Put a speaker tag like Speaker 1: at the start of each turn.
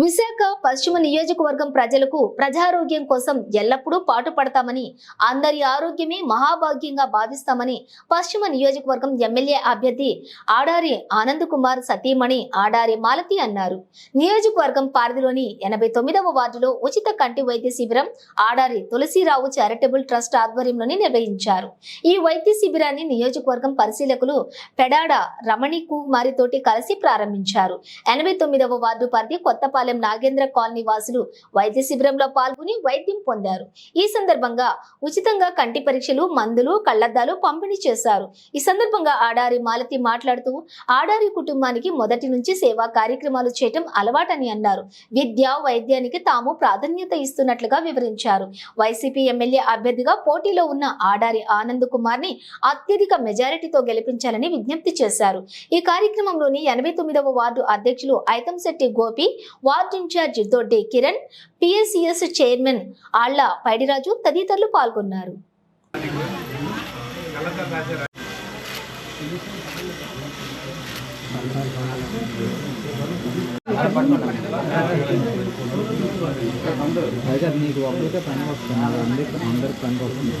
Speaker 1: విశాఖ పశ్చిమ నియోజకవర్గం ప్రజలకు ప్రజారోగ్యం కోసం ఎల్లప్పుడూ పాటుపడతామని అందరి ఆరోగ్యమే మహాభాగ్యంగా భావిస్తామని పశ్చిమ నియోజకవర్గం ఎమ్మెల్యే అభ్యర్థి ఆడారి ఆనంద్ కుమార్ సతీమణి ఆడారి మాలతి అన్నారు. నియోజకవర్గం పరిధిలోని ఎనభై తొమ్మిదవ వార్డులో ఉచిత కంటి వైద్య శిబిరం ఆడారి తులసిరావు చారిటబుల్ ట్రస్ట్ ఆధ్వర్యంలోని నిర్వహించారు. ఈ వైద్య శిబిరాన్ని నియోజకవర్గం పరిశీలకులు పెడాడ రమణి కుమారితోటి కలిసి ప్రారంభించారు. ఎనభై తొమ్మిదవ వార్డు పరిధి కొత్తపాలెం నాగేంద్ర కాలనీ వాసులు వైద్య శిబిరంలో పాల్గొని వైద్యం పొందారు. ఈ సందర్భంగా ఉచితంగా కంటి పరీక్షలు మందులు కళ్ళద్దాలు పంపిణీ చేశారు. ఈ సందర్భంగా ఆడారి మాలతి మాట్లాడుతూ ఆడారి కుటుంబానికి మొదటి నుంచి సేవా కార్యక్రమాలు చేయటం అలవాటని అన్నారు. విద్య వైద్యానికి తాము ప్రాధాన్యత ఇస్తున్నట్లుగా వివరించారు. వైసీపీ ఎమ్మెల్యే అభ్యర్థిగా పోటీలో ఉన్న ఆడారి ఆనంద్ కుమార్ని అత్యధిక మెజారిటీతో గెలిపించాలని విజ్ఞప్తి చేశారు. ఈ కార్యక్రమంలోని ఎనభై తొమ్మిదవ వార్డు అధ్యక్షులు Aitamsetti Gopi ward incharge Doddi Kiran PSCS chairman Alla Paidiraju తదితరులు పాల్గొన్నారు.
Speaker 2: అయితే అది నీకు ఒక్కరికే పని వస్తుంది. అందరికి అందరికి పని వస్తుంది.